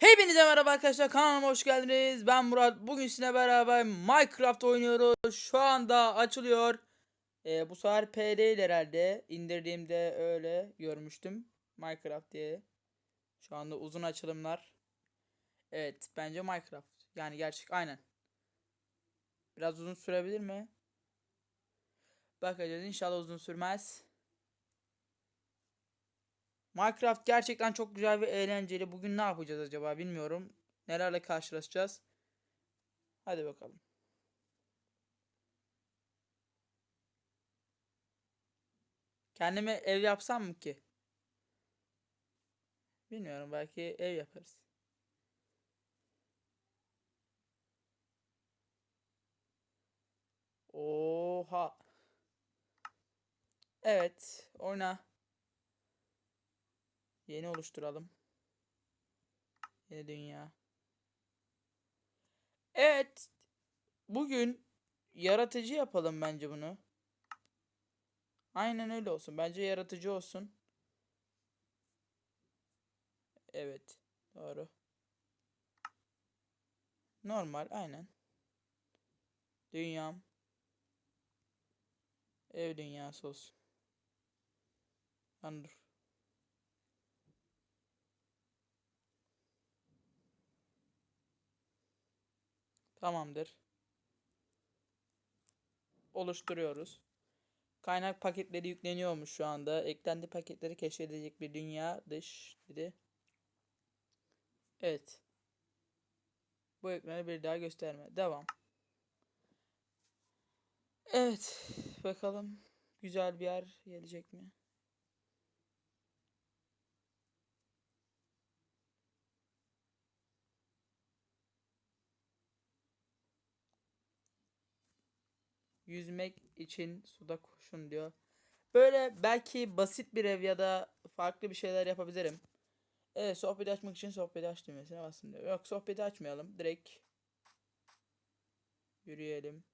Hepinize merhaba arkadaşlar kanalıma hoş geldiniz. Ben Murat. Bugün sizinle beraber Minecraft oynuyoruz. Şu anda açılıyor. Ee, bu sefer PD ile herhalde. İndirdiğimde öyle görmüştüm. Minecraft diye. Şu anda uzun açılımlar. Evet bence Minecraft. Yani gerçek aynen. Biraz uzun sürebilir mi? Bakacağız inşallah uzun sürmez. Minecraft gerçekten çok güzel ve eğlenceli. Bugün ne yapacağız acaba bilmiyorum. Nelerle karşılaşacağız. Hadi bakalım. Kendime ev yapsam mı ki? Bilmiyorum belki ev yaparız. Oha. Evet, oyna. Yeni oluşturalım. Yeni dünya. Evet. Bugün yaratıcı yapalım bence bunu. Aynen öyle olsun. Bence yaratıcı olsun. Evet. Doğru. Normal. Aynen. Dünyam. Ev dünyası olsun. Lan dur. Tamamdır. Oluşturuyoruz. Kaynak paketleri yükleniyormuş şu anda. Eklendi paketleri keşfedilecek bir dünya dış dedi. Evet. Bu ekranı bir daha gösterme. Devam. Evet. Bakalım. Güzel bir yer gelecek mi? Yüzmek için suda koşun diyor. Böyle belki basit bir ev ya da farklı bir şeyler yapabilirim. Evet sohbeti açmak için sohbeti aç düğmesine basın diyor. Yok sohbeti açmayalım. Direkt yürüyelim.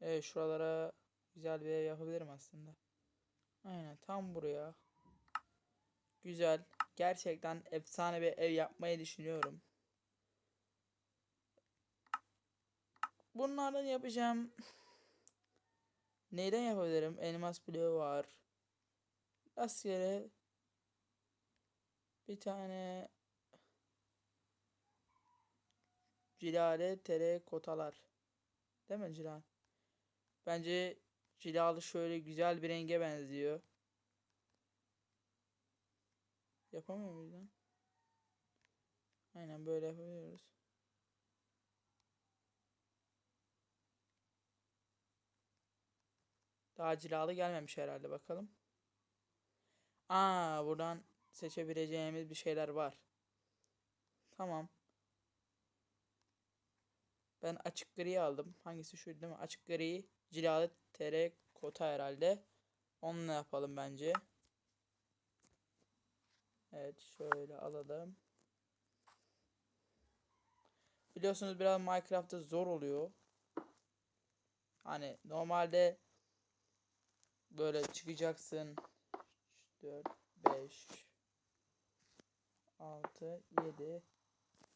Evet şuralara güzel bir ev yapabilirim aslında. Aynen tam buraya. Güzel. Gerçekten efsane bir ev yapmayı düşünüyorum. Bunlardan yapacağım. Neyden yapabilirim? Elmas bloğu var. Rastgele bir tane cilale terekotalar. Değil mi cilal? Bence cilalı şöyle güzel bir renge benziyor. Yapamıyor muyuz lan? Aynen böyle yapabiliyoruz. Daha cilalı gelmemiş herhalde bakalım. Aa buradan seçebileceğimiz bir şeyler var. Tamam. Ben açık gri aldım. Hangisi şu değil mi? Açık gri cilalı terekota herhalde. Onunla yapalım bence. Evet şöyle alalım. Biliyorsunuz biraz Minecraft'ta zor oluyor. Hani normalde böyle çıkacaksın. 4 5 6 7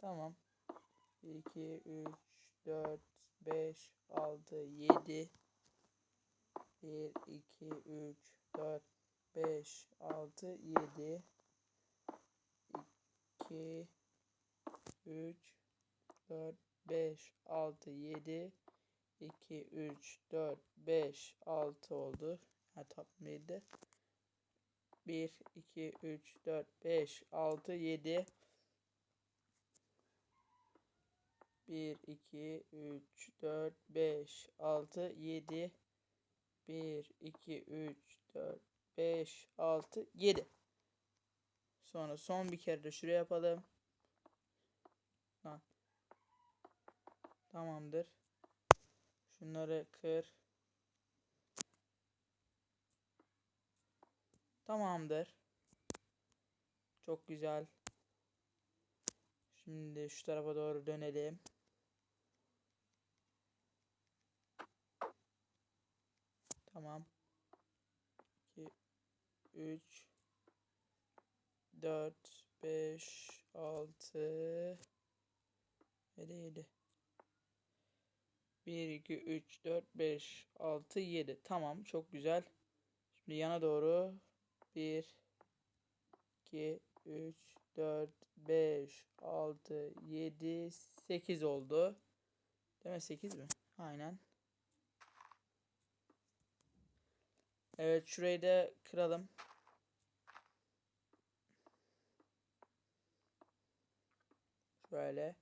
Tamam. 1 2 3 4 5 6 7 1 2 3 4 5 6 7 2 3 4 5 6 7 2 3 4 5 6 oldu. Ha tam 7. 1 2 3 4 5 6 7 1 2 3 4 5 6 7 1 2 3 4 5 6 7 Sonra son bir kere de şuraya yapalım. Lan. Tamamdır. Şunları kır. Tamamdır. Çok güzel. Şimdi şu tarafa doğru dönelim. Tamam. 2 3 4 5 6 7 7 1 2 3 4 5 6 7 Tamam çok güzel. Şimdi yana doğru 1 2 3 4 5 6 7 8 oldu. Değil mi 8 mi? Aynen. Evet şurayı da kıralım. Şöyle.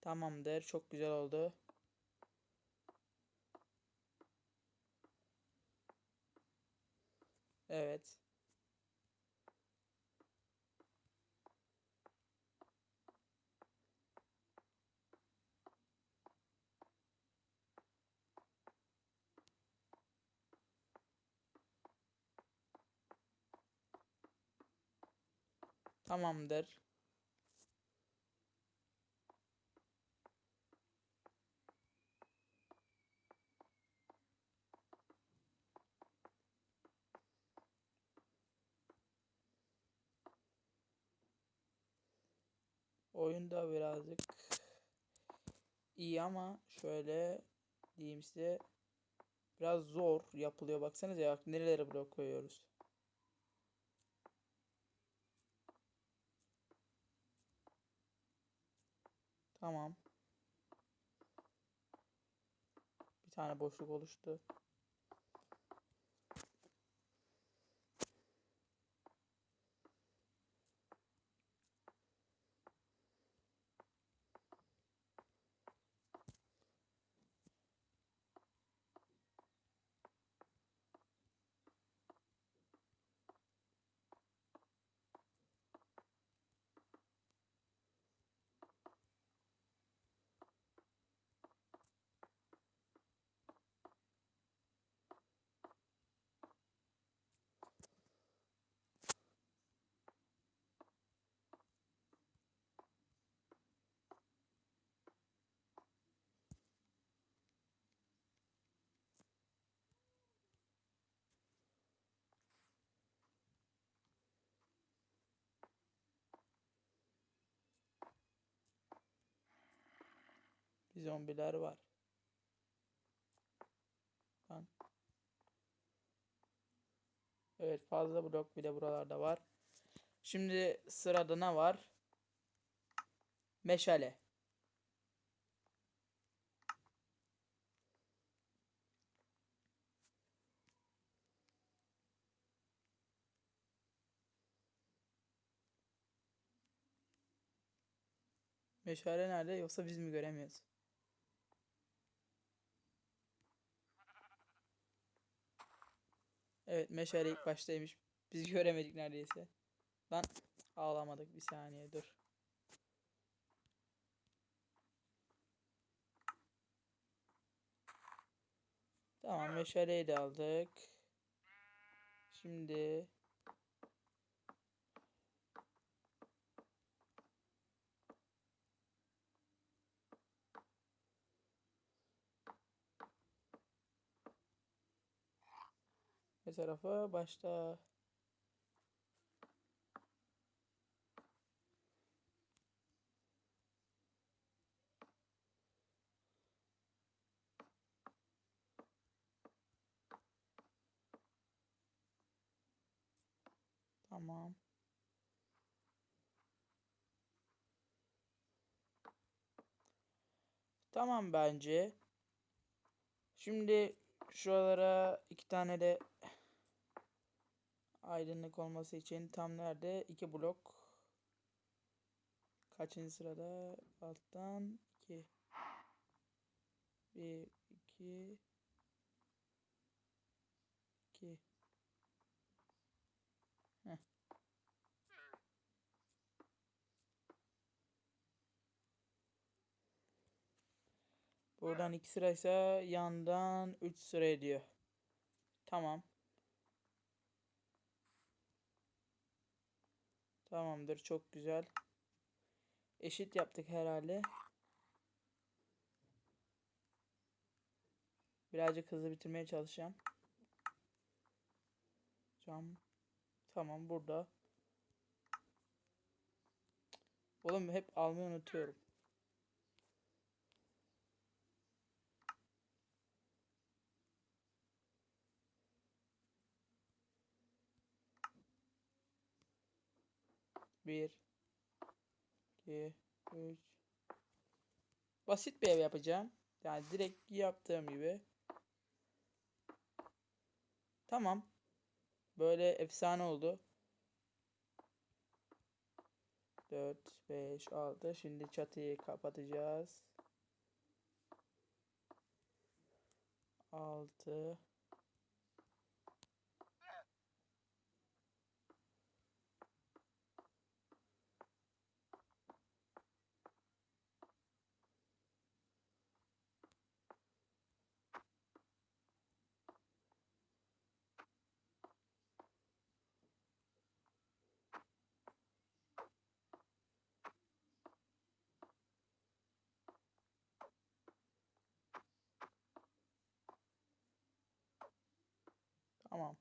Tamamdır. Çok güzel oldu. Evet. Tamamdır. Oyunda birazcık iyi ama şöyle diyeyim size biraz zor yapılıyor. Baksanıza ya nerelere blok koyuyoruz. Tamam. Bir tane boşluk oluştu. Zombiler var. Lan. Evet fazla blok bir de buralarda var. Şimdi sırada ne var? Meşale. Meşale nerede yoksa biz mi göremiyoruz? Evet meşale ilk baştaymış. Biz göremedik neredeyse. Lan ağlamadık bir saniye dur. Tamam meşaleyi de aldık. Şimdi ne tarafa başta Tamam. Tamam bence. Şimdi şuralara iki tane de aydınlık olması için tam nerede? iki blok. Kaçıncı sırada? Alttan 2. 1 2 2 Heh. Buradan 2 sıraysa yandan 3 sıra ediyor. Tamam. Tamamdır. Çok güzel. Eşit yaptık herhalde. Birazcık hızlı bitirmeye çalışacağım. Cam. Tamam burada. Oğlum hep almayı unutuyorum. Bir, iki, üç. Basit bir ev yapacağım. Yani direkt yaptığım gibi. Tamam. Böyle efsane oldu. 4, 5, 6. Şimdi çatıyı kapatacağız. 6. Tamam.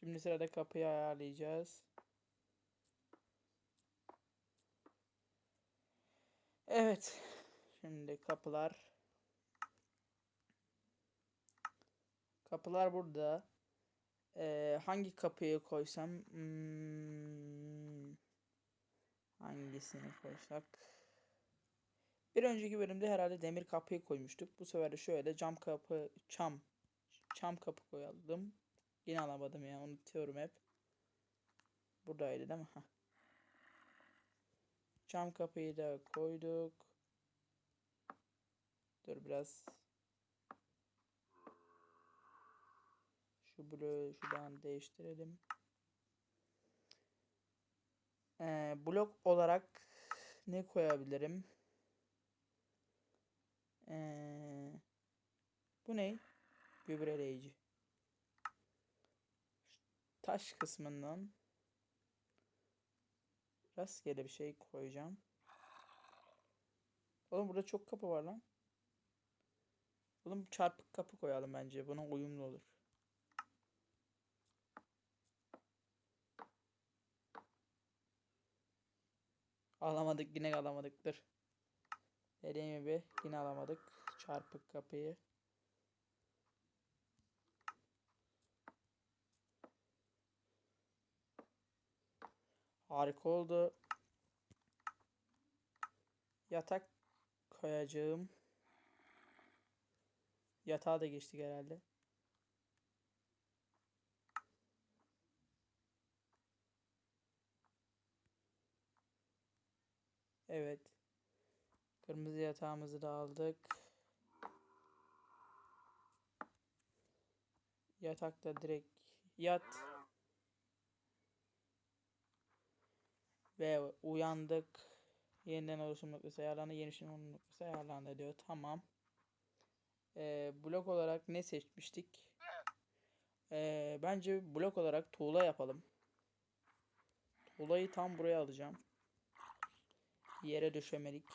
Şimdi sırada kapıyı ayarlayacağız. Evet. Şimdi kapılar. Kapılar burada. Ee, hangi kapıyı koysam? Hmm, hangisini koysak? Bir önceki bölümde herhalde demir kapıyı koymuştuk. Bu sefer de şöyle cam kapı, çam, çam kapı koyalım. Yine alamadım ya, unutuyorum hep. Buradaydı değil mi? Heh. Cam kapıyı da koyduk. Dur biraz. Şu bloğu şuradan değiştirelim. Ee, blok olarak ne koyabilirim? Ee, bu ne? Gübreleyici. Taş kısmından rastgele bir şey koyacağım. Oğlum burada çok kapı var lan. Oğlum çarpık kapı koyalım bence. Buna uyumlu olur. Alamadık yine alamadık. Dur. Dediğim gibi yine alamadık. Çarpık kapıyı. Harika oldu. Yatak koyacağım. Yatağa da geçtik herhalde. Evet. Kırmızı yatağımızı da aldık. Yatakta direkt yat. Ve uyandık. Yeniden oluşum noktası ayarlandı. Yeni oluşum noktası ayarlandı diyor. Tamam. Ee, blok olarak ne seçmiştik? Ee, bence blok olarak tuğla yapalım. Tuğlayı tam buraya alacağım. Yere düşemedik.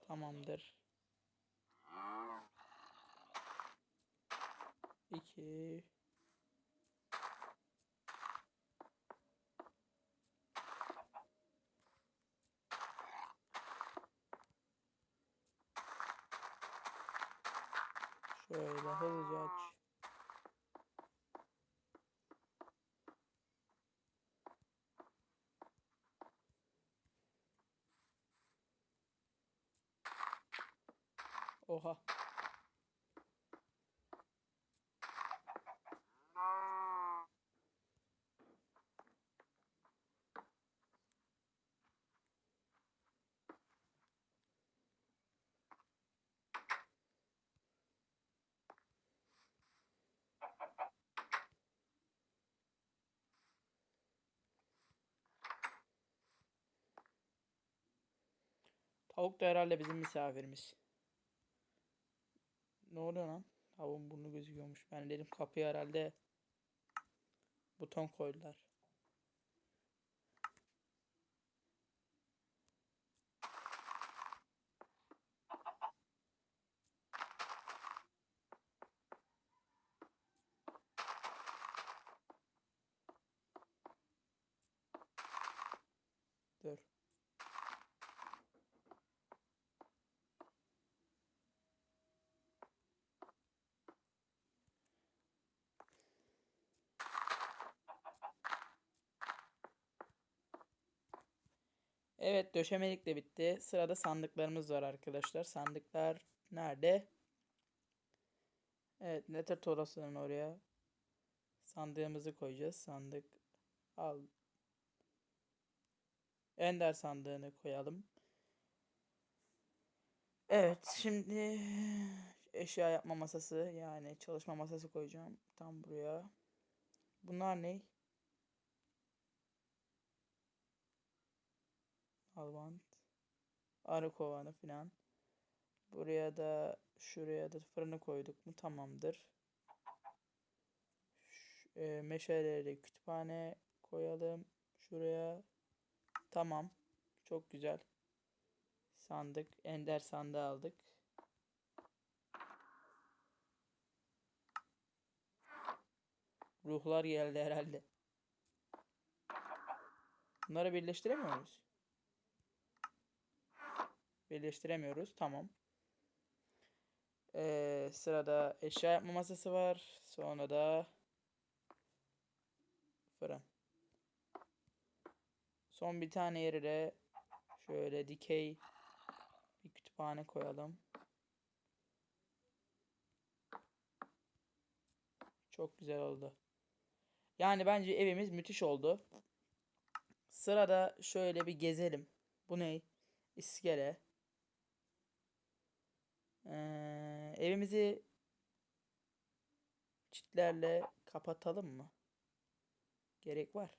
Tamamdır. 2 Şöyle hızlıca aç. Oha. Tavuk da herhalde bizim misafirimiz. Ne oluyor lan? Tavuğun burnu gözüküyormuş. Ben dedim kapıya herhalde buton koydular. Dur. Evet döşemelik de bitti. Sırada sandıklarımız var arkadaşlar. Sandıklar nerede? Evet Nether toroslarının oraya sandığımızı koyacağız. Sandık al. Ender sandığını koyalım. Evet şimdi eşya yapma masası yani çalışma masası koyacağım tam buraya. Bunlar ne? Albant. Arı kovanı filan. Buraya da şuraya da fırını koyduk mu tamamdır. Ş- e, meşaleleri kütüphane koyalım. Şuraya. Tamam. Çok güzel. Sandık. Ender sandığı aldık. Ruhlar geldi herhalde. Bunları birleştiremiyor muyuz? Birleştiremiyoruz. Tamam. Ee, sırada eşya yapma masası var. Sonra da fırın. Son bir tane yere de şöyle dikey bir kütüphane koyalım. Çok güzel oldu. Yani bence evimiz müthiş oldu. Sırada şöyle bir gezelim. Bu ne? İskele. Ee, evimizi çitlerle kapatalım mı? Gerek var.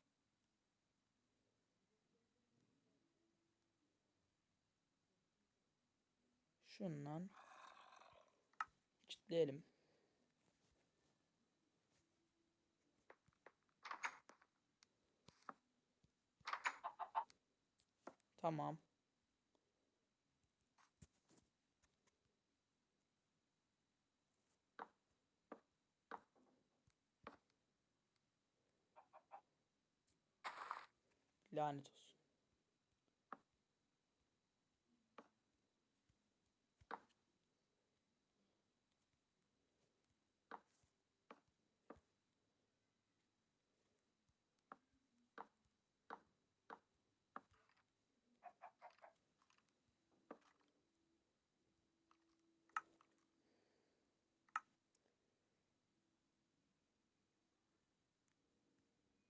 Şundan çitleyelim. Tamam. Lanet olsun.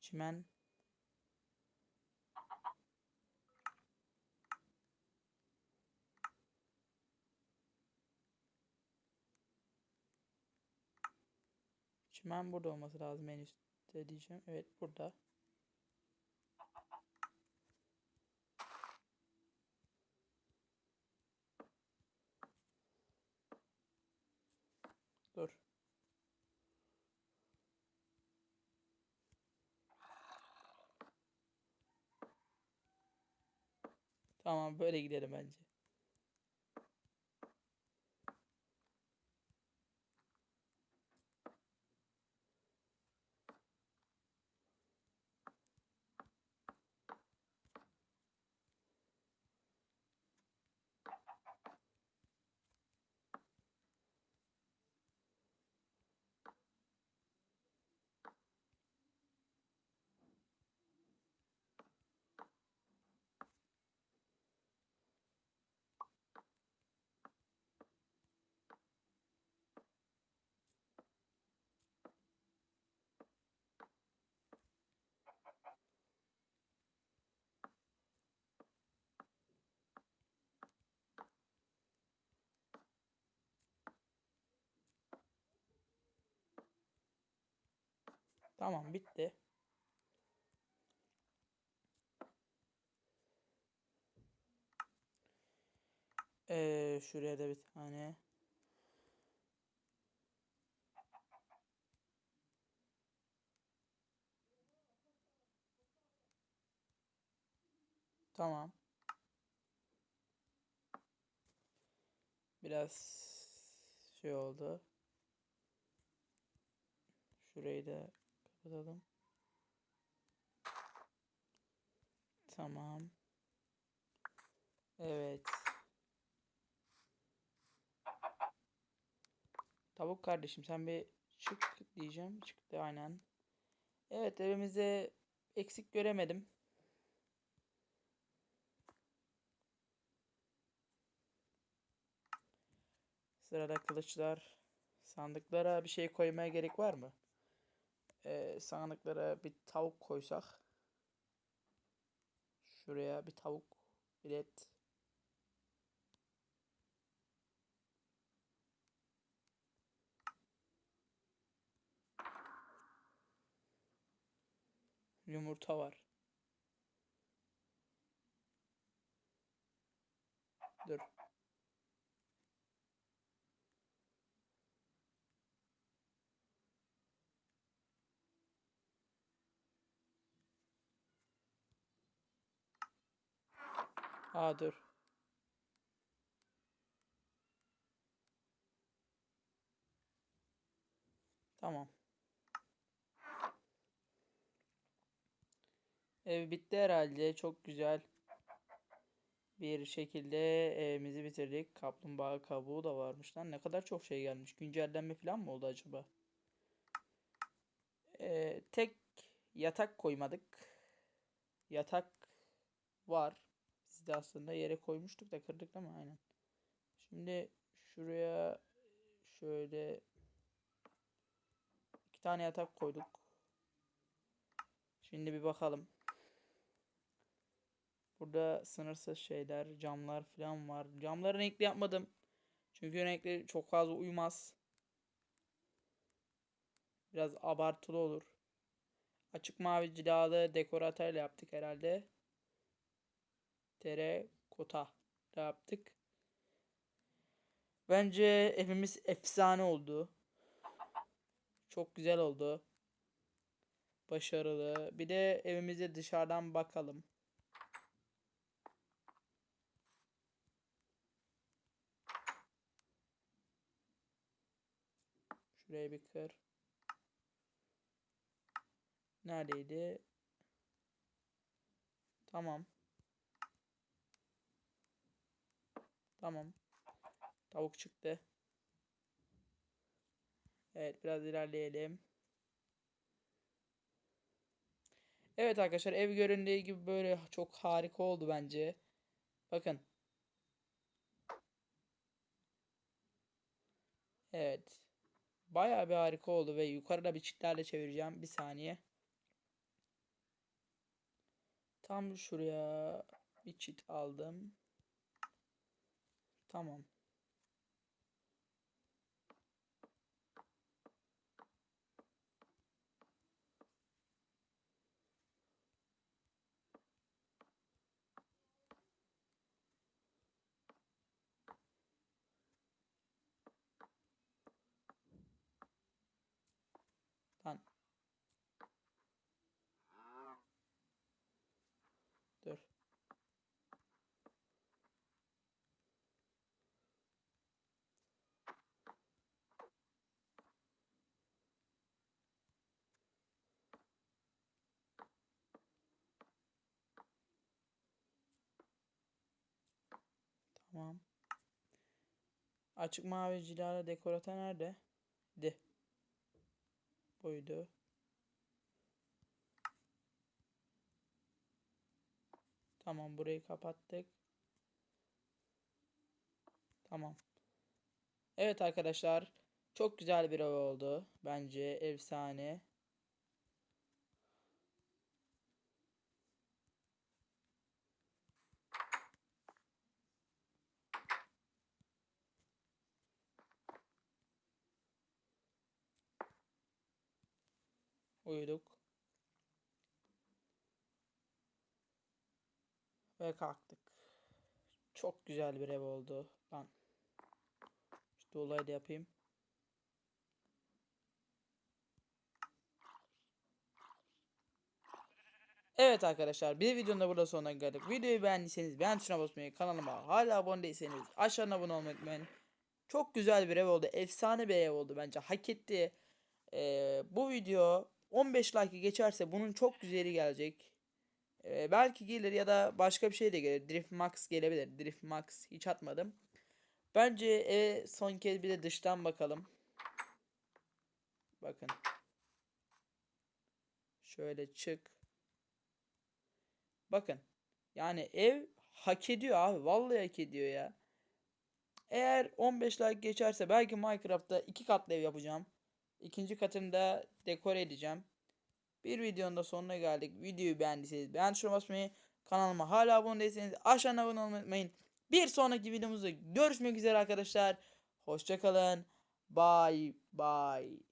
Çimen. Çimen burada olması lazım en üstte diyeceğim. Evet burada. Dur. Tamam böyle gidelim bence. Tamam bitti. Ee, şuraya da bir tane. Tamam. Biraz şey oldu. Şurayı da kapatalım. Tamam. Evet. Tavuk kardeşim sen bir çık diyeceğim. Çıktı aynen. Evet evimizde eksik göremedim. Sırada kılıçlar. Sandıklara bir şey koymaya gerek var mı? Ee, sandıklara bir tavuk koysak. Şuraya bir tavuk, bir et. Yumurta var. Dur. Aa dur. Tamam. Ev bitti herhalde. Çok güzel bir şekilde evimizi bitirdik. Kaplumbağa kabuğu da varmış lan. Ne kadar çok şey gelmiş. Güncellenme falan mı oldu acaba? Ee, tek yatak koymadık. Yatak var. Biz de aslında yere koymuştuk da kırdık ama aynen. Şimdi şuraya şöyle iki tane yatak koyduk. Şimdi bir bakalım. Burada sınırsız şeyler, camlar falan var. Camları renkli yapmadım. Çünkü renkli çok fazla uymaz. Biraz abartılı olur. Açık mavi cilalı dekoratörle yaptık herhalde. Terekota yaptık. Bence evimiz efsane oldu. Çok güzel oldu. Başarılı. Bir de evimize dışarıdan bakalım. Şuraya bir kır. Neredeydi? Tamam. Tamam. Tavuk çıktı. Evet biraz ilerleyelim. Evet arkadaşlar ev göründüğü gibi böyle çok harika oldu bence. Bakın. Evet. Bayağı bir harika oldu ve yukarıda bir çitlerle çevireceğim. Bir saniye. Tam şuraya bir çit aldım. Tamam. Tamam. Açık mavi cilalı dekorata nerede? De. Buydu. Tamam burayı kapattık. Tamam. Evet arkadaşlar. Çok güzel bir ev oldu. Bence efsane. Uyuduk. Ve kalktık. Çok güzel bir ev oldu. Ben şu dolayı da yapayım. Evet arkadaşlar bir videonun da burada sonuna geldik. Videoyu beğendiyseniz beğen tuşuna basmayı, kanalıma hala abone değilseniz aşağıdan abone olmayı unutmayın. Çok güzel bir ev oldu. Efsane bir ev oldu bence. Hak etti. Ee, bu video 15 like geçerse bunun çok güzeli gelecek. Ee, belki gelir ya da başka bir şey de gelir. Drift Max gelebilir. Drift Max hiç atmadım. Bence eve son kez bir de dıştan bakalım. Bakın. Şöyle çık. Bakın. Yani ev hak ediyor abi. Vallahi hak ediyor ya. Eğer 15 like geçerse belki Minecraft'ta iki katlı ev yapacağım. İkinci katını da dekore edeceğim. Bir videonun da sonuna geldik. Videoyu beğendiyseniz beğen tuşuna basmayı, kanalıma hala abone değilseniz aşağıdan abone olmayı unutmayın. Bir sonraki videomuzda görüşmek üzere arkadaşlar. Hoşçakalın. Bye bye.